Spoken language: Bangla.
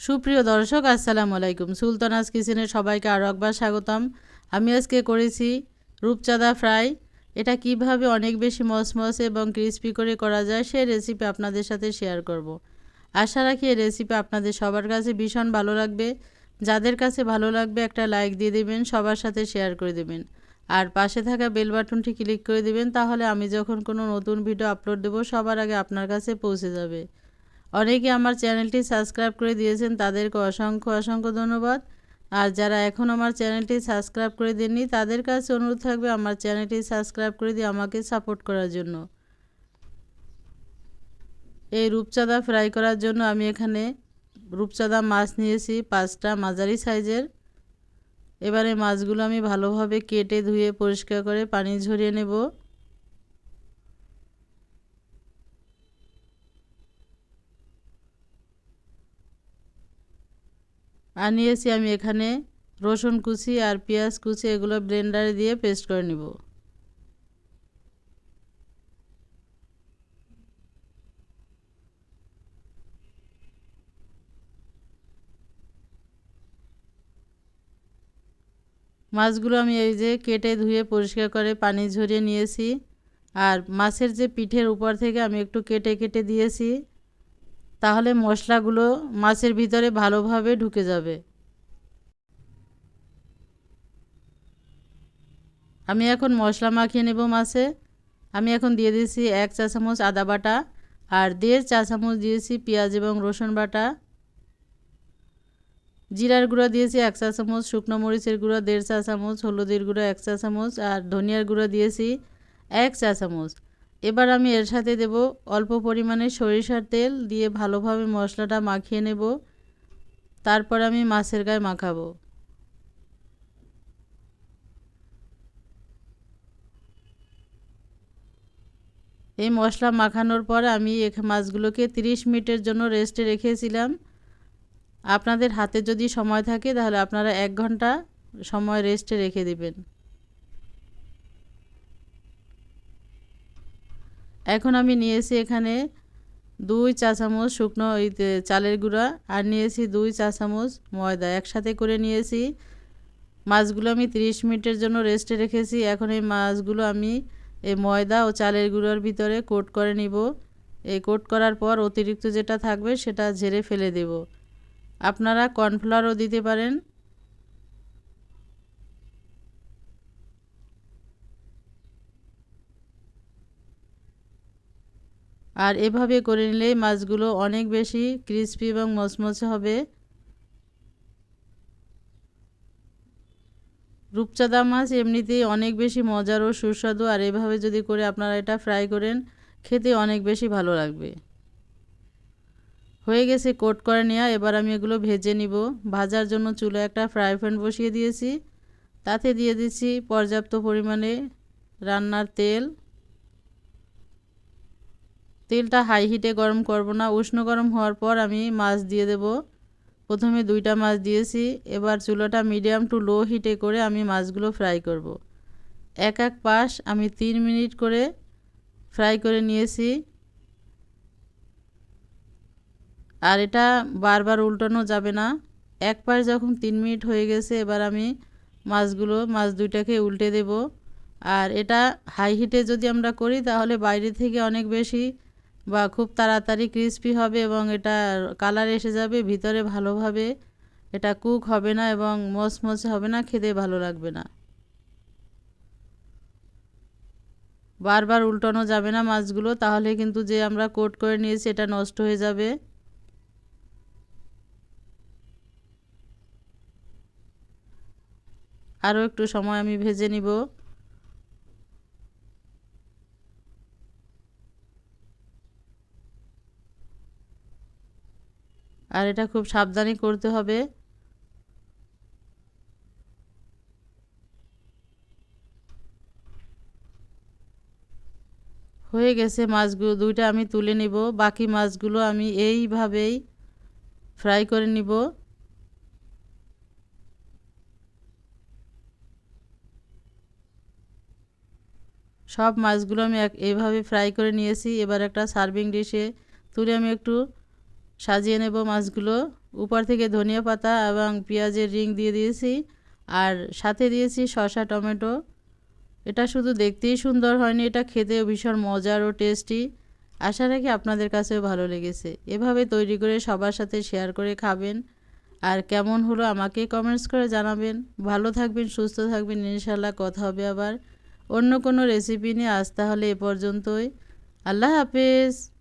সুপ্রিয় দর্শক, আসসালামু আলাইকুম। সুলতানাস কিচেনে সবাইকে আরও একবার স্বাগতম। আমি আজকে করেছি রূপচাঁদা ফ্রাই। এটা কীভাবে অনেক বেশি মসমস এবং ক্রিস্পি করে করা যায় সেই রেসিপি আপনাদের সাথে শেয়ার করব। আশা রাখি এই রেসিপি আপনাদের সবার কাছে ভীষণ ভালো লাগবে। যাদের কাছে ভালো লাগবে একটা লাইক দিয়ে দেবেন, সবার সাথে শেয়ার করে দেবেন। আর পাশে থাকা বেল বাটনটি ক্লিক করে দেবেন, তাহলে আমি যখন কোনো নতুন ভিডিও আপলোড দেবো, সবার আগে আপনার কাছে পৌঁছে যাবে। অনেকে আমার চ্যানেলটি সাবস্ক্রাইব করে দিয়েছেন, তাদেরকে অসংখ্য অসংখ্য ধন্যবাদ। আর যারা এখন আমার চ্যানেলটি সাবস্ক্রাইব করে দেননি, তাদের কাছে অনুরোধ থাকবে আমার চ্যানেলটি সাবস্ক্রাইব করে দিয়ে আমাকে সাপোর্ট করার জন্য। এই রূপচাঁদা ফ্রাই করার জন্য আমি এখানে রূপচাঁদা মাছ নিয়েছি, পাঁচটা মাঝারি সাইজের। এবারে মাছগুলো আমি ভালোভাবে কেটে ধুয়ে পরিষ্কার করে পানি ঝরিয়ে নেব। আর নিয়েছি আমি এখানে রসুন কুচি আর পেঁয়াজ কুচি, এগুলো ব্লেন্ডারে দিয়ে পেস্ট করে নিব। মাছগুলো আমি এই যে কেটে ধুয়ে পরিষ্কার করে পানি ঝরিয়ে নিয়েছি। আর মাছের যে পিঠের উপর থেকে আমি একটু কেটে কেটে দিয়েছি। তাহলে মশলাগুলো মাছের ভিতরে ভালোভাবে ঢুকে যাবে। আমি এখন মশলা মাখিয়ে নেব মাছে। আমি এখন দিয়ে দিয়েছি এক চা চামচ আদা বাটা আর দেড় চা চামচ দিয়েছি পেঁয়াজ এবং রসুন বাটা। জিরার গুঁড়া দিয়েছি এক চা চামচ, শুকনো মরিচের গুঁড়া দেড় চা চামচ, হলুদের গুঁড়া এক চা চামচ আর ধনিয়ার গুঁড়া দিয়েছি এক চা চামচ। এবার আমি এর সাথে দেব অল্প পরিমাণে সরিষার তেল দিয়ে ভালোভাবে মশলাটা মাখিয়ে নেব। তারপর আমি মাছের গায়ে মাখাবো। এই মশলা মাখানোর পর আমি মাছগুলোকে 30 মিনিটের জন্য রেস্টে রেখেছিলাম। আপনাদের হাতে যদি সময় থাকে তাহলে আপনারা এক ঘণ্টা সময় রেস্টে রেখে দিবেন। এখন আমি নিয়েছি এখানে দুই চা চামচ শুকনো চালের গুঁড়া আর নিয়েছি দুই চা চামচ ময়দা। একসাথে করে নিয়েছি। মাছগুলো আমি 30 মিনিটের জন্য রেস্টে রেখেছি। এখন এই মাছগুলো আমি এই ময়দা ও চালের গুঁড়োর ভিতরে কোট করে নিব। এই কোট করার পর অতিরিক্ত যেটা থাকবে সেটা ঝেড়ে ফেলে দেব। আপনারা কর্নফ্লাওয়ারও দিতে পারেন। আর এভাবে করে নিলে মাছগুলো অনেক বেশি ক্রিস্পি এবং মচমচে হবে। রূপচাঁদা মাছ এমনিতেই অনেক বেশি মজার ও সুস্বাদু, আর এভাবে যদি করে আপনারা এটা ফ্রাই করেন, খেতে অনেক বেশি ভালো লাগবে। হয়ে গেছে কোট করে নেওয়া এবার আমি এগুলো ভেজে নিব। ভাজার জন্য চুলো একটা ফ্রাই প্যান বসিয়ে দিয়েছি। তাতে দিয়ে দিচ্ছি পর্যাপ্ত পরিমাণে রান্নার তেল। তেলটা হাই হিটে গরম করব না। উষ্ণ গরম হওয়ার পর আমি মাছ দিয়ে দেব। প্রথমে দুইটা মাছ দিয়েছি। এবার চুলোটা মিডিয়াম টু লো হিটে করে আমি মাছগুলো ফ্রাই করব। এক এক পাশ আমি তিন মিনিট করে ফ্রাই করে নিয়েছি। আর এটা বারবার উল্টানো যাবে না। এক পাশ যখন তিন মিনিট হয়ে গেছে, এবার আমি মাছগুলো, মাছ দুইটাকে উল্টে দেব। আর এটা হাই হিটে যদি আমরা করি, তাহলে বাইরে থেকে অনেক বেশি বা খুব তাড়াতাড়ি ক্রিস্পি হবে এবং এটা কালার এসে যাবে, ভিতরে ভালোভাবে এটা কুক হবে না এবং মচমচে হবে না, খেতে ভালো লাগবে না। বারবার উল্টানো যাবে না মাছগুলো, তাহলে কিন্তু যে আমরা কোট করে নিয়েছি এটা নষ্ট হয়ে যাবে। আরও একটু সময় আমি ভেজে নিব। আর এটা খুব সাবধানে করতে হবে। হয়ে গেছে মাছগুলো, দুইটা আমি তুলে নিব। বাকি মাছগুলো আমি এইভাবেই ফ্রাই করে নিব। সব মাছগুলো আমি এইভাবে ফ্রাই করে নিয়েছি। এবার একটা সার্ভিং ডিশে তুলে আমি একটু সাজিয়ে নেব মাছগুলো। উপর থেকে ধনিয়া পাতা এবং পেঁয়াজের রিং দিয়ে দিয়েছি। আর সাথে দিয়েছি শসা, টমেটো। এটা শুধু দেখতেই সুন্দর হয়নি, এটা খেতেও ভীষণ মজার ও টেস্টি আশা রাখি আপনাদের কাছেও ভালো লেগেছে। এভাবে তৈরি করে সবার সাথে শেয়ার করে খাবেন। আর কেমন হলো আমাকে কমেন্টস করে জানাবেন। ভালো থাকবেন, সুস্থ থাকবেন ইনশাল্লাহ কথা হবে আবার। অন্য কোনো রেসিপি নিয়ে আজ তাহলে এ পর্যন্তই। আল্লাহ হাফেজ।